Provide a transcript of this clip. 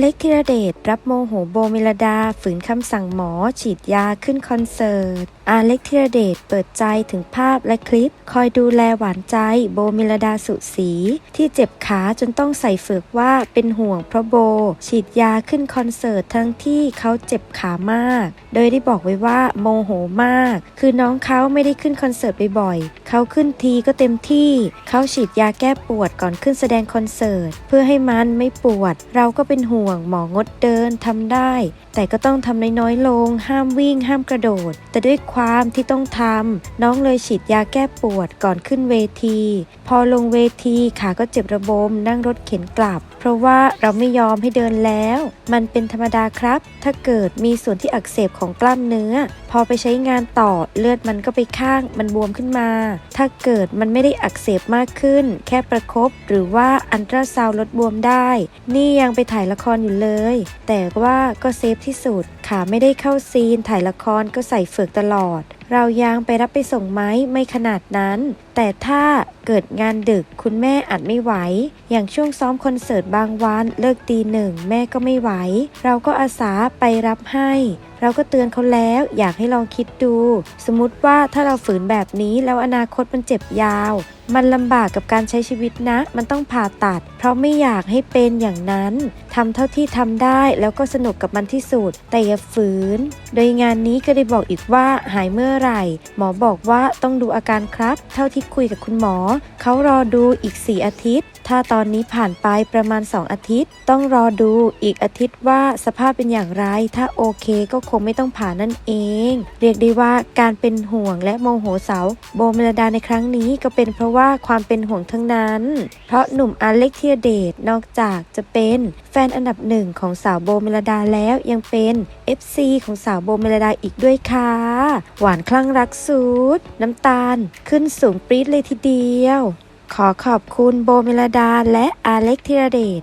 เล็กธีรเดชรับโมโหโบเมลดาฝืนคำสั่งหมอ ฉีดยาขึ้นคอนเสิร์ต อาเล็กธีรเดชเปิดใจถึงภาพและคลิป คอยดูแลหวานใจโบเมลดาสุสี ที่เจ็บขาจนต้องใส่เฟือกว่าเป็นห่วงเพราะโบ ฉีดยาขึ้นคอนเสิร์ตทั้งที่เขาเจ็บขามาก โดยได้บอกไว้ว่าโมโหมาก คือน้องเขาไม่ได้ขึ้นคอนเสิร์ตบ่อยๆ เขาขึ้นทีก็เต็มที่เขาฉีดยาแก้ปวดก่อนขึ้นแสดงคอนเสิร์ต เพื่อให้มันไม่ปวด เราก็เป็นห่วงหมองดเดินทำได้ แต่ก็ต้องทำน้อยๆลง ห้ามวิ่ง ห้ามกระโดด แต่ด้วยความที่ต้องทำน้องเลยฉีดยาแก้ปวดก่อนขึ้นเวที พอลงเวทีขาก็เจ็บระบมนั่งรถเข็นกลับ เพราะว่าเราไม่ยอมให้เดินแล้ว มันเป็นธรรมดาครับ ถ้าเกิดมีส่วนที่อักเสบของกล้ามเนื้อ พอไปใช้งานต่อเลือดมันก็ไปข้างมันบวมขึ้นมาถ้าเกิดมันไม่ได้อักเสบมากขึ้น แค่ประคบหรือว่าอันตราซาวลดบวมได้ นี่ยังไปถ่ายละครอยู่เลย แต่ว่าก็เซฟที่สุดขาไม่ได้เข้าซีนถ่ายละครก็ใส่เฝือกตลอด เรายางไปรับไปส่งไหมไม่ขนาดนั้น แต่ถ้าเกิดงานดึกคุณแม่อาจไม่ไหว อย่างช่วงซ้อมคอนเสิร์ตบางวันเลิกตีหนึ่งแม่ก็ไม่ไหว เราก็อาสาไปรับให้ เราก็เตือนเขาแล้วอยากให้ลองคิดดู สมมติว่าถ้าเราฝืนแบบนี้แล้วอนาคตมันเจ็บยาว มันลำบากกับการใช้ชีวิตนะ มันต้องผ่าตัด เพราะไม่อยากให้เป็นอย่างนั้นทำเท่าที่ทำได้แล้วก็สนุกกับมันที่สุด แต่อย่าฝืน โดยงานนี้ก็ได้บอกอีกว่าหายเมื่อไหร่ หมอบอกว่าต้องดูอาการครับ เท่าที่คุยกับคุณหมอ เขารอดูอีก 4 อาทิตย์ ถ้าตอนนี้ผ่านไปประมาณ 2 อาทิตย์ ต้องรอดูอีกอาทิตย์ว่าสภาพเป็นอย่างไร ถ้าโอเคก็คงไม่ต้องผ่านั่นเอง เรียกได้ว่าการเป็นห่วงและโมโหเสาโบเมลดาในครั้งนี้ก็เป็นเพราะว่าว่าความเป็นห่วงทั้งนั้น เพราะหนุ่มอเล็กเทียเดตนอกจากจะเป็นแฟนอันดับหนึ่งของสาวโบเมลดาแล้วยังเป็น FC ของสาวโบเมลดาอีกด้วยค่ะ หวานคลั่งรักสุด น้ำตาลขึ้นสูงปรี๊ดเลยทีเดียว ขอขอบคุณโบเมลดาและอาเล็กธีรเดช